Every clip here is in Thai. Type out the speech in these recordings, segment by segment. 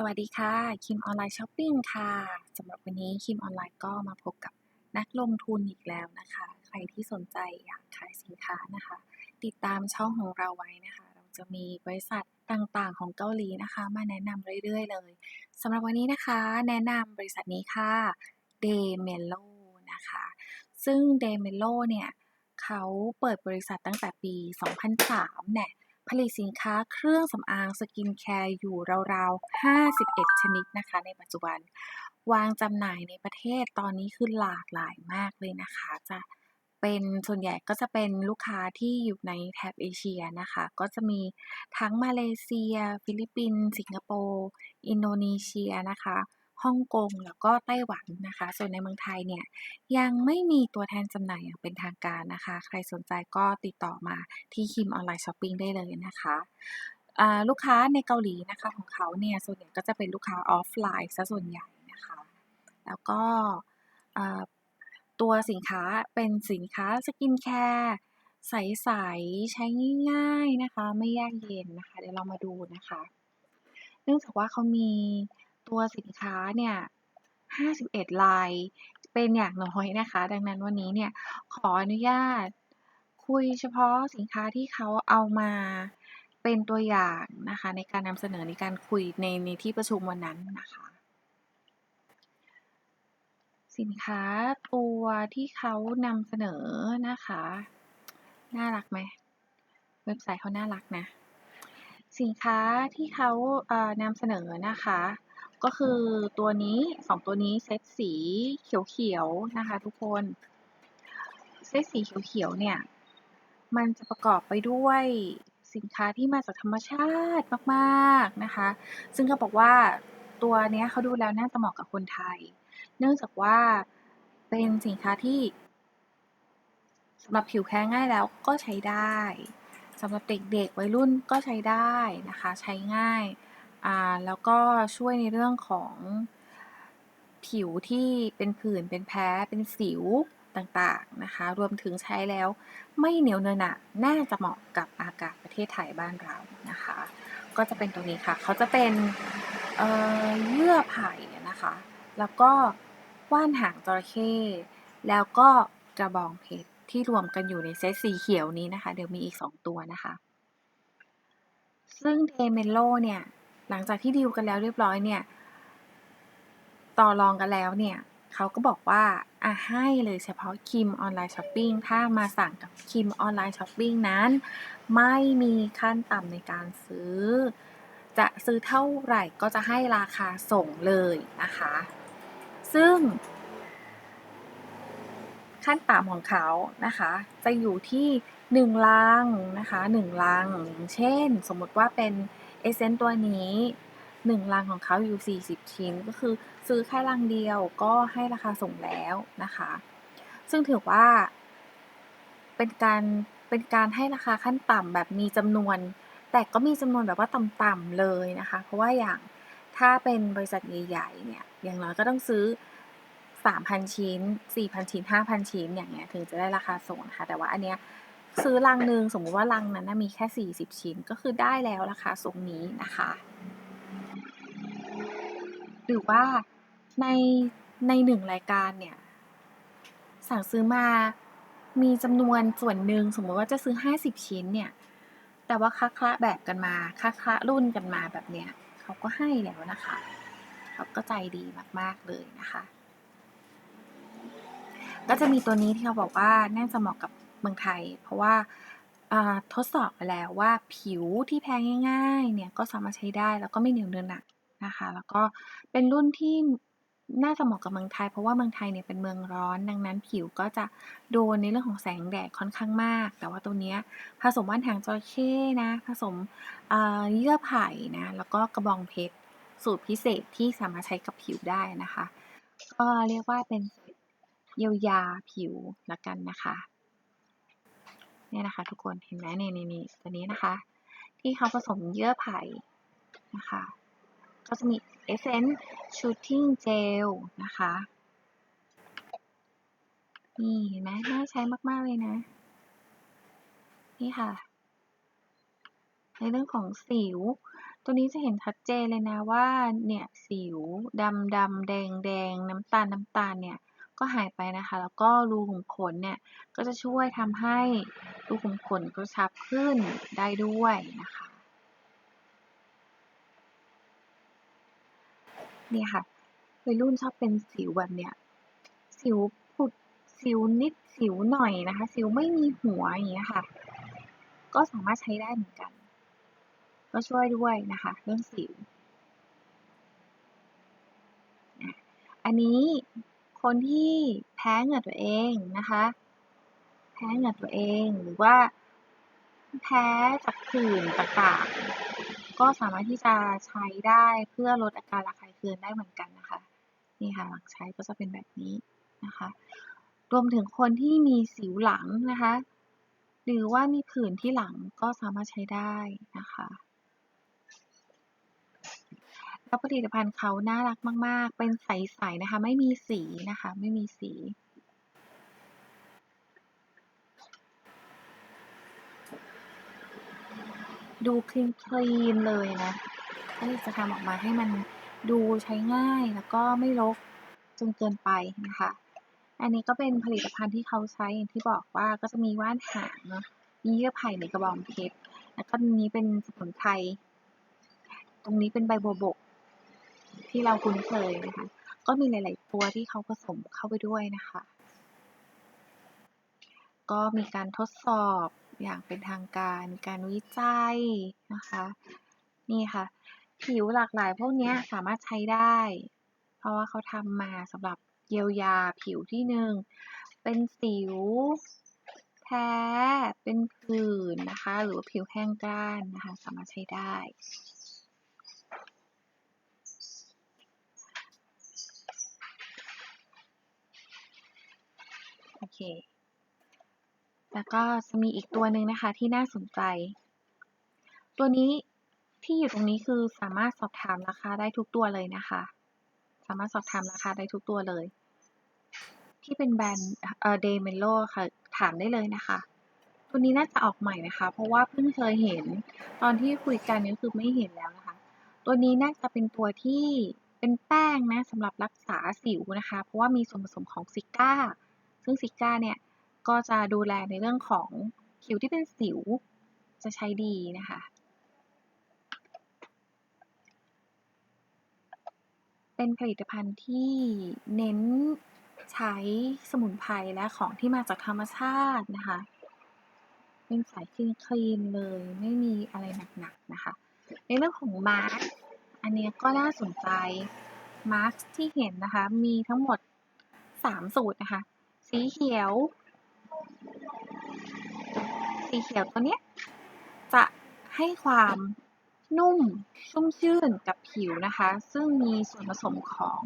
สวัสดีค่ะ คิมออนไลน์ช้อปปิ้งค่ะสำหรับวันนี้คิมออนไลน์ก็มาพบกับนักลงทุนอีกแล้วนะคะ ใครที่สนใจอยากขายสินค้านะคะ ติดตามช่องของเราไว้นะคะ เราจะมีบริษัทต่างๆ ของเกาหลีนะคะ มาแนะนำเรื่อยๆเลยสำหรับวันนี้นะคะ แนะนำบริษัทนี้ค่ะ d e m e l o นะคะ ซึ่ง d e m e l o เนี่ยเขาเปิดบริษัทตั้งแต่ปี 2003เนี่ย ผลิตสินค้าเครื่องสำอางสกินแคร์อยู่ราวๆ 51 ชนิดนะคะในปัจจุบัน วางจำหน่ายในประเทศตอนนี้คือหลากหลายมากเลยนะคะ จะเป็นส่วนใหญ่ก็จะเป็นลูกค้าที่อยู่ในแถบเอเชียนะคะ ก็จะมีทั้งมาเลเซีย ฟิลิปปินส์สิงคโปร์ อินโดนีเซียนะคะ ฮ่องกงแล้วก็ไต้หวันนะคะ ส่วนในเมืองไทยเนี่ยยังไม่มีตัวแทนจำหน่ายอย่างเป็นทางการนะคะ ใครสนใจก็ติดต่อมาที่คิมออนไลน์ช้อปปิ้งได้เลยนะคะลูกค้าในเกาหลีนะคะของเขาเนี่ยส่วนใหญ่ก็จะเป็นลูกค้าออฟไลน์ซะส่วนใหญ่นะคะ แล้วก็ตัวสินค้าเป็นสินค้าสกินแคร์ใสๆใช้ง่ายๆนะคะ ไม่ยากเย็นนะคะ เดี๋ยวเรามาดูนะคะ เนื่องจากว่าเขามี ตัวสินค้าเนี่ย 51 ลายเป็นอย่างน้อยนะคะ ดังนั้นวันนี้เนี่ยขออนุญาต คุยเฉพาะสินค้าที่เขาเอามาเป็นตัวอย่างนะคะ ในการนำเสนอในการคุยในในที่ประชุมวันนั้นนะคะ สินค้าตัวที่เขานำเสนอนะคะ น่ารักไหมเว็บไซต์เขาน่ารักนะ สินค้าที่เขาเอ่อนำเสนอนะคะ ก็คือตัวนี้สองตัวนี้เซตสีเขียวๆนะคะทุกคน เซตสีเขียวๆเนี่ย มันจะประกอบไปด้วยสินค้าที่มาจากธรรมชาติมากๆนะคะ ซึ่งเขาบอกว่าตัวเนี้ยเขาดูแล้วน่าจะเหมาะกับคนไทย เนื่องจากว่าเป็นสินค้าที่สำหรับผิวแพ้ง่ายแล้วก็ใช้ได้สำหรับเด็กๆวัยรุ่นก็ใช้ได้นะคะ ใช้ง่าย อ่า แล้วก็ช่วยในเรื่องของ ผิวที่เป็นผื่น เป็นแพ้ เป็นสิวต่างๆนะคะ รวมถึงใช้แล้วไม่เหนียวเนอะหนะน่าจะเหมาะกับอากาศประเทศไทยบ้านเรานะคะ ก็จะเป็นตรงนี้ค่ะ เขาจะเป็นเอ่อเยื่อไผ่นะคะ แล้วก็ว่านหางจระเข้แล้วก็กระบองเพชรที่รวมกันอยู่ในเซตสีเขียวนี้นะคะ เดี๋ยวมีอีก 2 ตัวนะคะ ซึ่งเทเมโลเนี่ย หลังจากที่ดีลกันแล้วเรียบร้อยเนี่ยต่อรองกันแล้วเนี่ยเขาก็บอกว่าอะให้เลยเฉพาะคิมออนไลน์ช้อปปิ้งถ้ามาสั่งกับคิมออนไลน์ช้อปปิ้งนั้น ไม่มีขั้นต่ำในการซื้อ จะซื้อเท่าไหร่ก็จะให้ราคาส่งเลยนะคะ ซึ่ง ขั้นต่ำของเขานะคะ จะอยู่ที่1ลังนะคะ1ลังอย่างเช่น สมมติว่าเป็น อเซนตัวนี้1ลังของเขาอยู่ 40 ชิ้น ก็คือซื้อแค่ลังเดียวก็ให้ราคาส่งแล้วนะคะ ซึ่งถือว่า เป็นการเป็นการให้ราคาขั้นต่ำแบบมีจำนวน แต่ก็มีจำนวนแบบว่าต่ำๆเลยนะคะ เพราะว่าอย่างถ้าเป็นบริษัทใหญ่ๆเนี่ยอย่างน้อยก็ต้องซื้อ 3,000 ชิ้น 4,000 ชิ้น 5,000 ชิ้นอย่างเงี้ยถึงจะได้ราคาส่งนะคะ แต่ว่าอันเนี้ย ซื้อลังหนึ่งสมมุติว่าลังนั้นมีแค่ 40 ชิ้นก็คือได้แล้วราคาส่งนี้นะคะ หรือว่าในในหนึ่งรายการเนี่ย สั่งซื้อมามีจำนวนส่วนหนึ่งสมมติว่าจะซื้อ 50 ชิ้นเนี่ย แต่ว่าคะคละแบบกันมาคะคละรุ่นกันมาแบบเนี้ยเขาก็ให้แล้วนะคะเขาก็ใจดีมาก ๆ เลยนะคะ ก็จะมีตัวนี้ที่เขาบอกว่าน่าจะเหมาะกับ เมืองไทย เพราะว่าทดสอบไปแล้วว่าผิวที่แพ้ง่ายๆเนี่ยก็สามารถใช้ได้แล้วก็ไม่เหนียวเนอะหนะนะคะ แล้วก็เป็นรุ่นที่น่าจะเหมาะกับเมืองไทย เพราะว่าเมืองไทยเนี่ยเป็นเมืองร้อน ดังนั้นผิวก็จะโดนในเรื่องของแสงแดดค่อนข้างมาก แต่ว่าตัวเนี้ยผสมว่านหางจระเข้นะ ผสมเยื่อไผ่นะแล้วก็กระบองเพชรสูตรพิเศษที่สามารถใช้กับผิวได้นะคะ ก็เรียกว่าเป็นเยียวยาผิวละกันนะคะ เนี่ยนะคะ ทุกคนเห็นไหมนี่นี่นี่ตัวนี้นะคะ ที่เขาผสมเยื่อไผ่นะคะก็จะมี Essence Shooting Gel นะคะ นี่เห็นไหมน่าใช้มาก ๆ เลยนะ นี่ค่ะ ในเรื่องของสิว ตัวนี้จะเห็นชัดเจนเลยนะว่า เนี่ย สิวดำดำแดงแดงน้ำตาลน้ำตาลเนี่ย ก็หายไปนะคะ แล้วก็รูขุมขนเนี่ยก็จะช่วยทำให้รูขุมขนกระชับขึ้นได้ด้วยนะคะเนี่ยค่ะวัยรุ่นชอบเป็นสิวแบบเนี้ยสิวผุดสิวนิดสิวหน่อยนะคะ สิวไม่มีหัวอย่างเงี้ยค่ะ ก็สามารถใช้ได้เหมือนกัน ก็ช่วยด้วยนะคะ เรื่องสิว อันนี้ คนที่แพ้เหงื่อตัวเองนะคะ แพ้เหงื่อตัวเองหรือว่าแพ้จากผื่นต่างๆ ก็สามารถที่จะใช้ได้เพื่อลดอาการระคายเคืองได้เหมือนกันนะคะ นี่ค่ะหลังใช้ก็จะเป็นแบบนี้นะคะ รวมถึงคนที่มีสิวหลังนะคะ หรือว่ามีผื่นที่หลังก็สามารถใช้ได้นะคะ แล้วผลิตภัณฑ์เขาน่ารักมาก ๆ เป็นใส ๆ นะคะ ไม่มีสีนะคะ ไม่มีสี ดูคลีนคลีนเลยนะก็จะทำออกมาให้มันดูใช้ง่ายแล้วก็ไม่รกจนเกินไปนะคะ อันนี้ก็เป็นผลิตภัณฑ์ที่เขาใช้อย่างที่บอกว่าก็จะมีว่านหางเนาะมีเยื่อไผ่ในกระบองเพชร แล้วก็นี้เป็นสมุนไพร ตรงนี้เป็นใบบัวบก ที่เราคุ้นเคยนะคะ ก็มีหลาย ๆ ตัวที่เขาผสมเข้าไปด้วยนะคะ ก็มีการทดสอบอย่างเป็นทางการมีการวิจัยนะคะ นี่ค่ะ ผิวหลากหลายพวกนี้สามารถใช้ได้ เพราะว่าเขาทำมาสำหรับเยียวยาผิวที่หนึ่ง เป็นสิว แพ้ เป็นผื่นนะคะ หรือว่าผิวแห้งกร้านนะคะ สามารถใช้ได้ โอเค แล้วก็จะมีอีกตัวหนึ่งนะคะที่น่าสนใจ ตัวนี้ที่อยู่ตรงนี้คือสามารถสอบถามราคาได้ทุกตัวเลยนะคะ สามารถสอบถามราคาได้ทุกตัวเลย ที่เป็นแบรนด์เอ่อเดเมโลค่ะ ถามได้เลยนะคะ ตัวนี้น่าจะออกใหม่นะคะ เพราะว่าเพิ่งเคยเห็น ตอนที่คุยกันนี่คือไม่เห็นแล้วนะคะ ตัวนี้น่าจะเป็นตัวที่เป็นแป้งนะสำหรับรักษาสิวนะคะ เพราะว่ามีส่วนผสมของซิก้า ซึ่งซิก้าเนี่ย ก็จะดูแลในเรื่องของผิวที่เป็นสิวจะใช้ดีนะคะ เป็นผลิตภัณฑ์ที่เน้นใช้สมุนไพรและของที่มาจากธรรมชาตินะคะ เป็นสายคลีนคลีนเลยไม่มีอะไรหนักๆนะคะ ในเรื่องของมาร์กอันนี้ก็น่าสนใจมาร์กที่เห็นนะคะ มีทั้งหมด 3 สูตรนะคะ สีเขียว สีเขียวตัวเนี้ย จะให้ความนุ่มชุ่มชื่นกับผิวนะคะ ซึ่งมีส่วนผสมของ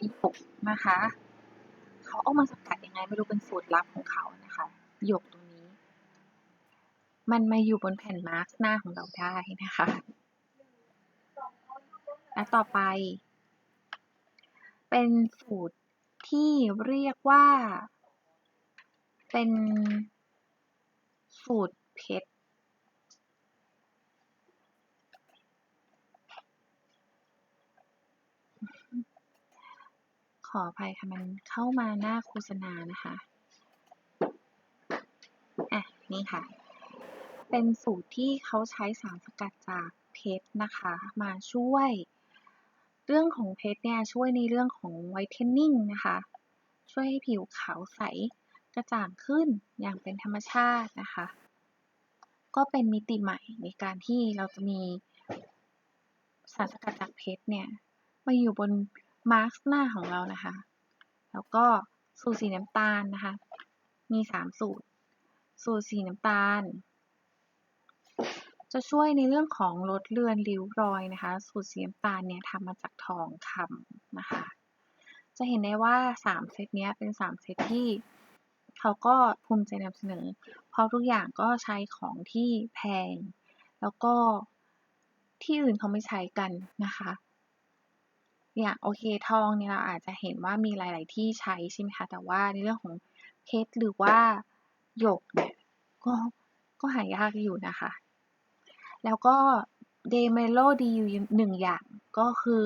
อีปกนะคะ เขาเอามาสกัดยังไงไม่รู้เป็นสูตรลับของเขานะคะหยกตรงนี้ มันมาอยู่บนแผ่นมาร์กหน้าของเราได้นะคะและต่อไป เป็นสูตร ที่เรียกว่า เป็นสูตรเพชรขออภัยค่ะ มันเข้ามาหน้าโฆษณานะคะอะ นี่ค่ะ เป็นสูตรที่เขาใช้สารสกัดจากเพชรนะคะ มาช่วย เรื่องของเพชรเนี่ยช่วยในเรื่องของไวท์เทนนิ่งนะคะ ช่วยให้ผิวขาวใสกระจ่างขึ้นอย่างเป็นธรรมชาตินะคะ ก็เป็นมิติใหม่ในการที่เราจะมีสารสกัดจากเพชรเนี่ยมาอยู่บนมาร์กหน้าของเรานะคะ แล้วก็สูตรสีน้ำตาลนะคะ มีสามสูตร สูตรสีน้ำตาล จะช่วยในเรื่องของลดเลือนริ้วรอยนะคะ สูตรสีน้ำตาลเนี่ยทำมาจากทองคำนะคะ จะเห็นได้ว่า 3 เซตนี้เป็น 3 เซตที่เขาก็ภูมิใจนำเสนอ เพราะทุกอย่างก็ใช้ของที่แพง แล้วก็ที่อื่นเขาไม่ใช้กันนะคะอย่างโอเคทองเนี่ยเราอาจจะเห็นว่ามีหลาย ๆ ที่ใช้ใช่ไหมคะ แต่ว่าในเรื่องของเพชรหรือว่าหยกเนี่ยก็ก็หายากอยู่นะคะ แล้วก็เดเมโลดีอยู่หนึ่งอย่างก็คือ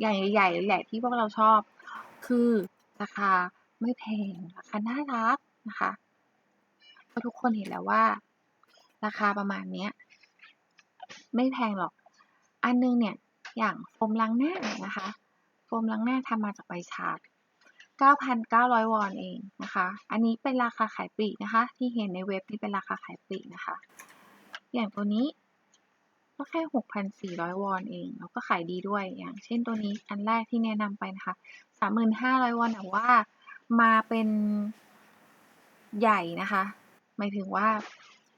อย่างใหญ่ๆแหละที่พวกเราชอบ คือราคาไม่แพงราคาน่ารักนะคะเพราะทุกคนเห็นแล้วว่า ราคาประมาณเนี้ย ไม่แพงหรอก อันนึงเนี่ยอย่างโฟมล้างหน้านะคะ โฟมล้างหน้าทำมาจากใบชา9,900 วอนเองนะคะ อันนี้เป็นราคาขายปลีกนะคะ ที่เห็นในเว็บนี่เป็นราคาขายปลีกนะคะ อย่างตัวนี้ ก็แค่ 6,400 วอนเอง แล้วก็ขายดีด้วย อย่างเช่นตัวนี้อันแรกที่แนะนำไปนะคะ 3,500 วอนแต่ว่ามาเป็นใหญ่นะคะ หมายถึงว่า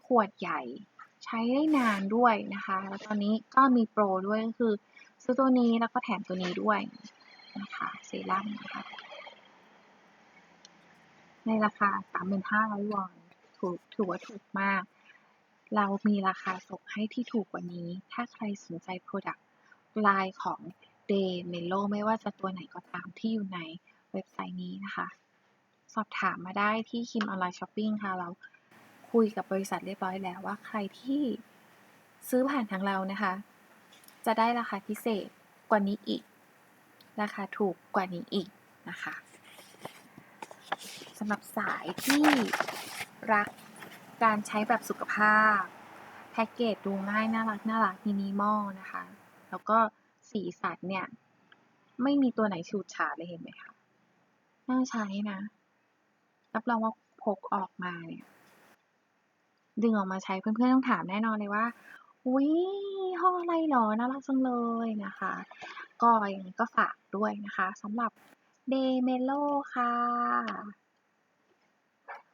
ขวดใหญ่ใช้ได้นานด้วยนะคะ แล้วตอนนี้ก็มีโปรด้วยก็คือซื้อตัวนี้แล้วก็แถมตัวนี้ด้วยนะคะเซรั่มนะคะในราคา 3,500 วอนถูกถือว่าถูกมาก เรามีราคาส่งให้ที่ถูกกว่านี้ ถ้าใครสนใจ Product ลน์ของ Day Melo ไม่ว่าจะตัวไหนก็ตามที่อยู่ในเว็บไซต์นี้นะคะ สอบถามมาได้ที่คิมออนไลน์ช้อปปิ้งค่ะ เราคุยกับบริษัทเรียบร้อยแล้วว่าใครที่ซื้อผ่านทางเรานะคะ จะได้ราคาพิเศษกว่านี้อีก ราคาถูกกว่านี้อีกนะคะสำหรับสายที่รัก การใช้แบบสุขภาพ แพ็กเกจดูง่ายน่ารักน่ารักมินิมอลนะคะ แล้วก็สีสันเนี่ย ไม่มีตัวไหนฉูดฉาดเลยเห็นไหมคะน่าใช้นะรับรองว่าพกออกมาเนี่ย ดึงออกมาใช้เพื่อนๆต้องถามแน่นอนเลยว่าอุ้ยห้ออะไรหรอน่ารักจังเลยนะคะ ก็อยังไงก็ฝากด้วยนะคะสำหรับเดเมโลค่ะ